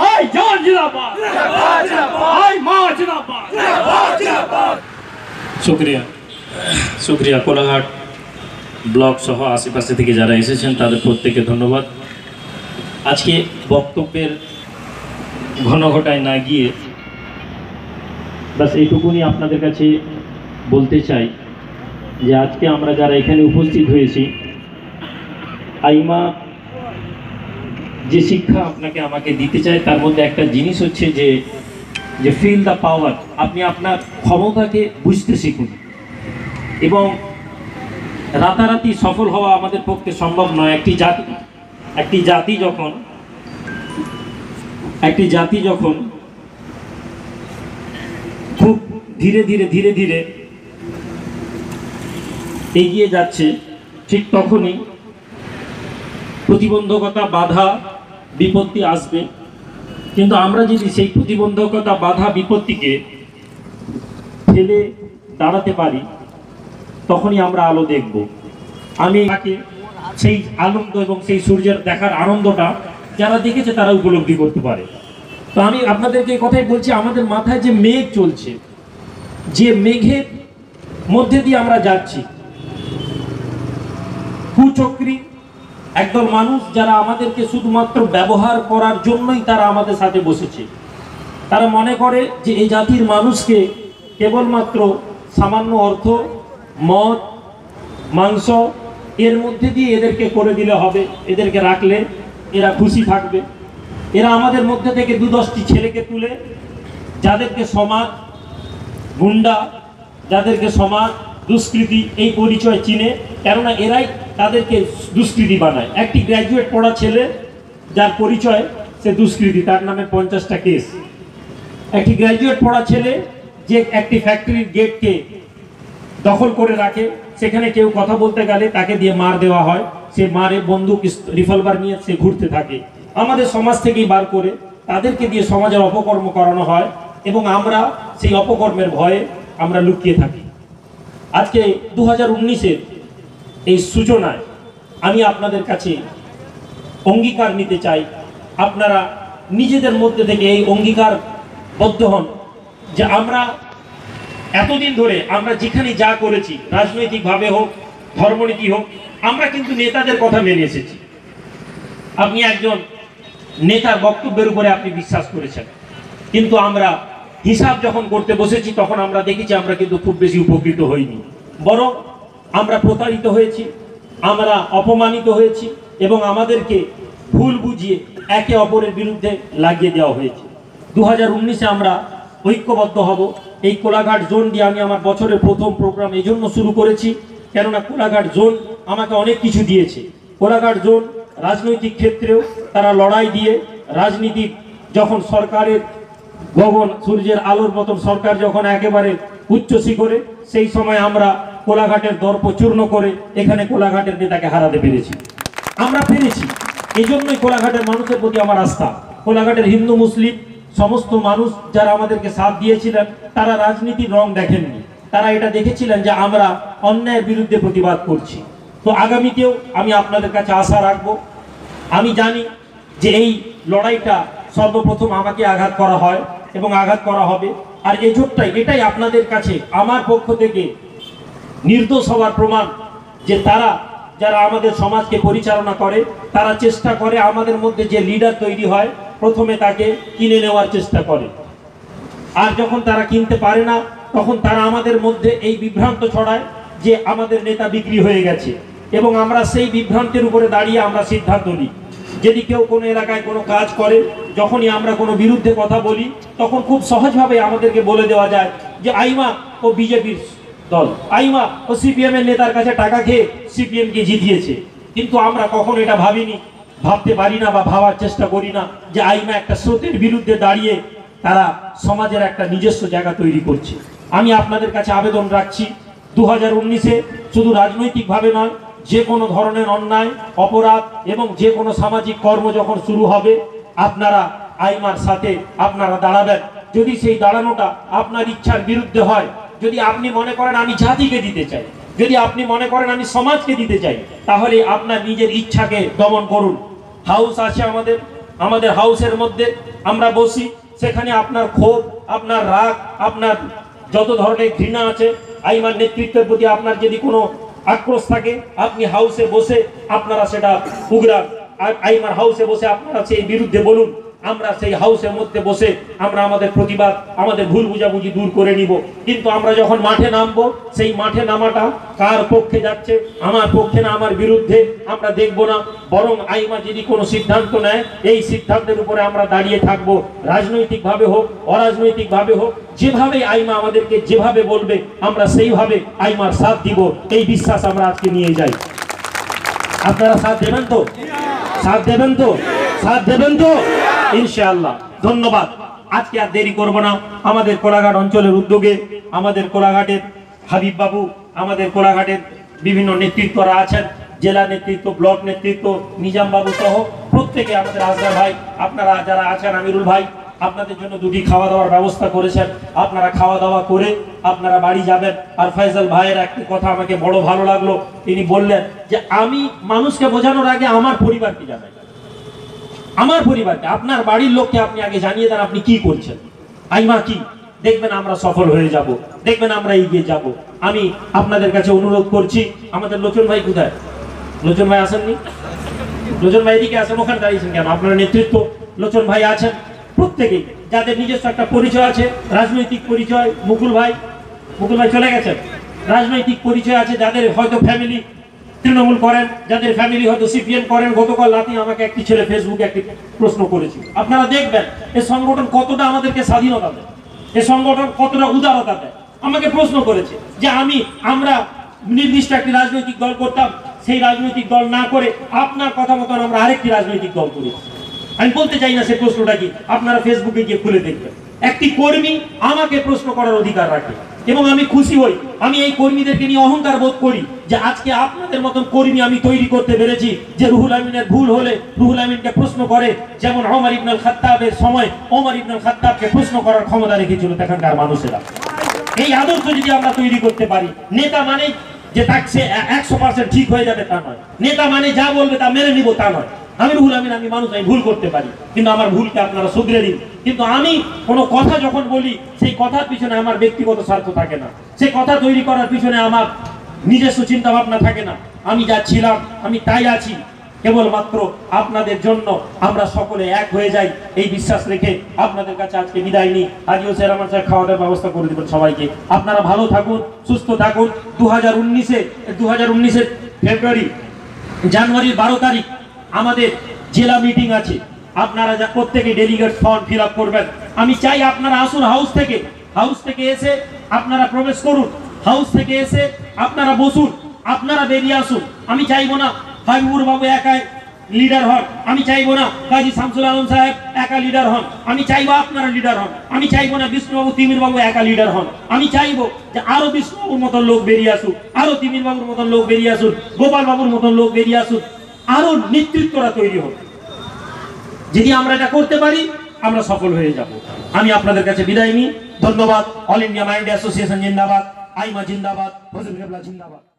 High জন জিন্দাবাদ। High মা জিন্দাবাদ। শুক্রিয়া। শুক্রিয়া কোলাঘাট ব্লক সহ আশেপাশে থেকে যারা এসেছেন তাদের প্রত্যেককে ধন্যবাদ। আজকে বক্তব্যের ঘন ঘটায় না গিয়ে বাস এইটুকুনি আপনাদের কাছে বলতে চাই যে আজকে আমরা যারা এখানে উপস্থিত হয়েছি আইমা যে শিক্ষা আপনাকে আমাকে দিতে চায়, তার মধ্যে একটা জিনিস হচ্ছে যে যে ফিল দ্য পাওয়ার আপনি আপনার ক্ষমতাকে বুঝতে শিখুন। এবং রাতারাতি সফল হওয়া আমাদের পক্ষে সম্ভব নয়। একটি জাতি একটি জাতি যখন, একটি জাতি যখন খুব ধীরে ধীরে ধীরে ধীরে এগিয়ে যাচ্ছে, ঠিক তখনই প্রতিবন্ধকতা বাধা বিপত্তি আসবে। কিন্তু আমরা যদি সেই প্রতিবন্ধকতা বাধা বিপত্তিকে ফেলে দাঁড়াতে পারি, তখনই আমরা আলো দেখব। আমি তাকে সেই আনন্দ এবং সেই সূর্যের দেখার আনন্দটা যারা দেখেছে তারা উপলব্ধি করতে পারে। তো আমি আপনাদেরকে কথাই বলছি, আমাদের মাথায় যে মেঘ চলছে, যে মেঘের মধ্যে দিয়ে আমরা যাচ্ছি, কুচক্রী একদল মানুষ যারা আমাদেরকে শুধুমাত্র ব্যবহার করার জন্যই তারা আমাদের সাথে বসেছে। তারা মনে করে যে এই জাতির মানুষকে কেবলমাত্র সামান্য অর্থ, মদ, মাংস, এর মধ্যে দিয়ে এদেরকে করে দিলে হবে, এদেরকে রাখলে এরা খুশি থাকবে। এরা আমাদের মধ্যে থেকে দু দশটি ছেলেকে তুলে, যাদেরকে সমাজ, গুন্ডা, যাদেরকে সমাজ, দুষ্কৃতি এই পরিচয় চিনে, কেননা এরাই তাদেরকে দুষ্কৃতি বানায়। একটি গ্র্যাজুয়েট পড়া ছেলে, যার পরিচয়, সে দুষ্কৃতি, তার নামে পঞ্চাশটা কেস একটি গ্র্যাজুয়েট পড়া ছেলে, যে একটি ফ্যাক্টরির গেটকে দখল করে রাখে, সেখানে কেউ কথা বলতে গেলে তাকে দিয়ে মার দেওয়া হয়। সে মারে, বন্দুক রিভলভার নিয়ে সে ঘুরতে থাকে। আমাদের সমাজ থেকেই বার করে তাদেরকে দিয়ে সমাজের অপকর্ম করানো হয় এবং আমরা সেই অপকর্মের ভয়ে আমরা লুকিয়ে থাকি। আজকে দু হাজার উনিশের এই সূচনায় আমি আপনাদের কাছে অঙ্গীকার নিতে চাই। আপনারা নিজেদের মধ্যে থেকে এই অঙ্গীকার বদ্ধ হন যে আমরা এতদিন ধরে আমরা যেখানে যা করেছি, রাজনৈতিকভাবে হোক, ধর্মনীতি হোক, আমরা কিন্তু নেতাদের কথা মেনে এসেছি। আপনি একজন নেতার বক্তব্যের উপরে আপনি বিশ্বাস করেছেন। কিন্তু আমরা হিসাব যখন করতে বসেছি, তখন আমরা দেখেছি আমরা কিন্তু খুব বেশি উপকৃত হইনি। বরং আমরা প্রতারিত হয়েছি, আমরা অপমানিত হয়েছি এবং আমাদেরকে ভুল বুঝিয়ে একে অপরের বিরুদ্ধে লাগিয়ে দেওয়া হয়েছে। দু হাজার উনিশে আমরা ঐক্যবদ্ধ হব। এই কোলাঘাট জোন দিয়ে আমি আমার বছরের প্রথম প্রোগ্রাম এই জন্য শুরু করেছি। কেননা কোলাঘাট জোন আমাকে অনেক কিছু দিয়েছে। কোলাঘাট জোন রাজনৈতিক ক্ষেত্রেও তারা লড়াই দিয়ে রাজনীতি যখন সরকারের গগন সূর্যের আলোর মতন সরকার যখন একেবারে উচ্চ শিখরে সেই সময় আমরা কোলাঘাটের দর্প চূর্ণ করে এখানে কোলাঘাটের নেতাকে হারাতে পেরেছি। আমরা পেরেছি। এই জন্যই কোলাঘাটের মানুষের প্রতি আমার আস্থা। কোলাঘাটের হিন্দু, মুসলিম, সমস্ত মানুষ যারা আমাদেরকে সাথ দিয়েছিলেন, তারা রাজনীতির রং দেখেননি। তারা এটা দেখেছিলেন যে আমরা অন্যায়ের বিরুদ্ধে প্রতিবাদ করছি। তো আগামীতেও আমি আপনাদের কাছে আশা রাখব। আমি জানি যে এই লড়াইটা সর্বপ্রথম আমাকে আঘাত করা হয় এবং আঘাত করা হবে। আর এই জোটটাই, এটাই আপনাদের কাছে, আমার পক্ষ থেকে নির্দোষ হওয়ার প্রমাণ যে তারা, যারা আমাদের সমাজকে পরিচালনা করে, তারা চেষ্টা করে আমাদের মধ্যে যে লিডার তৈরি হয়, প্রথমে তাকে কিনে নেওয়ার চেষ্টা করে। আর যখন তারা কিনতে পারে না, তখন তারা আমাদের মধ্যে এই বিভ্রান্ত ছড়ায় যে আমাদের নেতা বিক্রি হয়ে গেছে। এবং আমরা সেই বিভ্রান্তের উপরে দাঁড়িয়ে আমরা সিদ্ধান্ত নিই। যদি কেউ কোনো এলাকায় কোনো কাজ করে, যখনই আমরা কোনো বিরুদ্ধে কথা বলি, তখন খুব সহজভাবে আমাদেরকে বলে দেওয়া যায় যে, আইমা ও বিজেপির দল। আইমা ও সিপিএম এর নেতার কাছে টাকা খেয়ে সিপিএম কে জিতিয়েছে। কিন্তু আমরা কখনো এটা ভাবিনি, ভাবতে পারি না বা ভাবার চেষ্টা করি না যে আইমা একটা স্রোতের বিরুদ্ধে দাঁড়িয়ে তারা সমাজের একটা নিজস্ব জায়গা তৈরি করছে। আমি আপনাদের কাছে আবেদন রাখছি দু হাজার উনিশে শুধু রাজনৈতিকভাবে নয়, যে কোনো ধরনের অন্যায়, অপরাধ এবং যে কোনো সামাজিক কর্ম যখন শুরু হবে, আপনারা আইমার সাথে আপনারা দাঁড়াবেন। যদি সেই দাঁড়ানোটা আপনার ইচ্ছার বিরুদ্ধে হয় যদি আপনি মনে করেন আমি জাতিকে দিতে চাই, যদি আপনি মনে করেন আমি সমাজকে দিতে চাই, তাহলে আপনার নিজের ইচ্ছাকে দমন করুন। হাউস আছে আমাদের আমাদের হাউসের মধ্যে আমরা বসি, সেখানে আপনার ক্ষোভ, আপনার রাগ, আপনার যত ধরনের ঘৃণা আছে, আইমার নেতৃত্বের প্রতি আপনার যদি কোনো আক্রোশ থাকে, আপনি হাউসে বসে আপনারা সেটা উগরান আর আইমার হাউসে বসে আপনারা সেই বিরুদ্ধে বলুন। আমরা সেই হাউসের মধ্যে বসে আমরা আমাদের প্রতিবাদ, আমাদের ভুল বুঝাবুঝি দূর করে নিব। কিন্তু আমরা যখন মাঠে নামবো, সেই মাঠে নামাটা কার পক্ষে যাচ্ছে? আমার পক্ষে না, আমার বিরুদ্ধে আমরা দেখব না। বরং আইমা যদি কোনো সিদ্ধান্ত নেয়, এই সিদ্ধান্তের উপরে আমরা দাঁড়িয়ে থাকব। রাজনৈতিকভাবে হোক, অরাজনৈতিকভাবে হোক, যেভাবে আইমা আমাদেরকে যেভাবে বলবে, আমরা সেইভাবে আইমার সাথ দিব। এই বিশ্বাস আমরা আজকে নিয়ে যাই। আপনারা সাথ দেবেন তো? সাথ দেবেন তো? সাথ দেবেন তো? ইনশাআল্লাহ। ধন্যবাদ। আজকে আর দেরি করব না। আমাদের কোলাঘাট অঞ্চলের উদ্যোগে আমাদের কোলাঘাটের হাবিব বাবু, আমাদের কোলাঘাটের বিভিন্ন নেতৃত্বরা আছেন। জেলা নেতৃত্ব, ব্লক নেতৃত্ব, নিজাম বাবু সহ প্রত্যেকে আমাদের আজগার ভাই। আপনারা যারা আছেন, আমিরুল ভাই, আপনাদের জন্য দুটি খাওয়া দাওয়ার ব্যবস্থা করেছেন। আপনারা খাওয়া দাওয়া করে আপনারা বাড়ি যাবেন। আর ফয়সাল ভাইয়ের একটি কথা আমাকে বড় ভালো লাগল। তিনি বললেন যে, আমি মানুষকে বোঝানোর আগে আমার পরিবারকে জানাই। আমার পরিবারকে, আপনার বাড়ির লোককে আপনি আগে জানিয়ে দেন আপনি কি করছেন। আইমা কি? দেখবেন আমরা সফল হয়ে যাব, দেখবেন আমরা এগিয়ে যাব। আমি আপনাদের কাছে অনুরোধ করছি, আমাদের লোচন ভাই কোথায়? লোচন ভাই আসেননি? লোচন ভাই এদিকে আসেন, ওখানে দাঁড়িয়েছেন কেন? আপনার নেতৃত্ব, লোচন ভাই আছেন প্রত্যেকেই। যাদের নিজস্ব একটা পরিচয় আছে, রাজনৈতিক পরিচয়, মুকুল ভাই। মুকুল ভাই চলে গেছেন? রাজনৈতিক পরিচয় আছে, যাদের হয়তো ফ্যামিলি তৃণমূল করেন, যাদের ফ্যামিলি হয়তো সিপিএম করেন, গতকাল রাতে আমাকে একটি ছেলে ফেসবুকে একটি প্রশ্ন করেছে আপনারা দেখবেন এই সংগঠন কতটা আমাদেরকে স্বাধীনতা দেয় এই সংগঠন কতটা উদারতা দেয়। আমাকে প্রশ্ন করেছে যে আমি, আমরা নির্দিষ্ট একটি রাজনৈতিক দল করতাম, সেই রাজনৈতিক দল না করে আপনার কথা মতন আমরা আরেকটি রাজনৈতিক দল করেছি। আমি বলতে চাই না সে প্রশ্নটা কি, আপনারা ফেসবুকে গিয়ে খুলে দেখবেন। একটি কর্মী আমাকে প্রশ্ন করার অধিকার রাখে এবং আমি খুশি হই। আমি এই কর্মীদেরকে নিয়ে অহংকার বোধ করি যে আজকে আপনাদের মতন কর্মী আমি তৈরি করতে পেরেছি যে রুহুল আমিনের ভুল হলে রুহুল আমিনকে প্রশ্ন করে। যেমন ওমর ইবনুল খাত্তাবের সময় অমর ইবনুল খাত্তাবকে প্রশ্ন করার ক্ষমতা রেখেছিল তখনকার মানুষেরা। এই আদর্শ যদি আমরা তৈরি করতে পারি, নেতা মানে যে তাকে সে একশো পার্সেন্ট ঠিক হয়ে যাবে তা নয়। নেতা মানে যা বলবে তা মেনে নিব তা নয়। আমি রুহুল আমিন, আমি মানুষ, আমি ভুল করতে পারি। কিন্তু আমার ভুলকে আপনারা শুধরে দিন কিন্তু আমি কোনো কথা যখন বলি, সেই কথার পিছনে আমার ব্যক্তিগত স্বার্থ থাকে না। সেই কথা তৈরি করার পিছনে আমার নিজস্ব চিন্তা ভাবনা থাকে না। আমি যা ছিলাম, আমি তাই আছি। কেবলমাত্র আপনাদের জন্য আমরা সকলে এক হয়ে যাই। এই বিশ্বাস রেখে আপনাদের কাছে আজকে বিদায় নিই। আজও স্যার, আমার স্যার খাওয়া দাওয়ার ব্যবস্থা করে দেবেন সবাইকে। আপনারা ভালো থাকুন, সুস্থ থাকুন। দু হাজার উনিশে দু হাজার উনিশের ফেব্রুয়ারি, জানুয়ারির বারো তারিখ আমাদের জেলা মিটিং আছে। আপনারা যা প্রত্যেকে ডেলিগেট ফর্ম ফিল করবেন। আমি চাই আপনারা আসুন হাউস থেকে। হাউস থেকে এসে আপনারা প্রবেশ করুন। হাউস থেকে এসে আপনারা বসুন। আপনারা বেরিয়ে আসুন। আমি চাইব না হাবিবুর বাবু একাই লিডার হন। আমি চাইব না কাজী শামসুল আলম সাহেব একা লিডার হন। আমি চাইব আপনারা লিডার হন। আমি চাইব না বিষ্ণুবাবু, তিমির বাবু একা লিডার হন। আমি চাইব যে আরও বিষ্ণুবাবুর মতন লোক বেরিয়ে আসুক। আরও তিমির বাবুর মতন লোক বেরিয়ে আসুন গোপাল বাবুর মতন লোক বেরিয়ে আসুন আরও নেতৃত্বরা তৈরি হোক। যদি আমরা এটা করতে পারি, আমরা সফল হয়ে যাব। আমি আপনাদের কাছে বিদায় নিই। ধন্যবাদ। অল ইন্ডিয়া মাইন্ড অ্যাসোসিয়েশন জিন্দাবাদ। আইমা জিন্দাবাদ। ফজল কেবলা জিন্দাবাদ।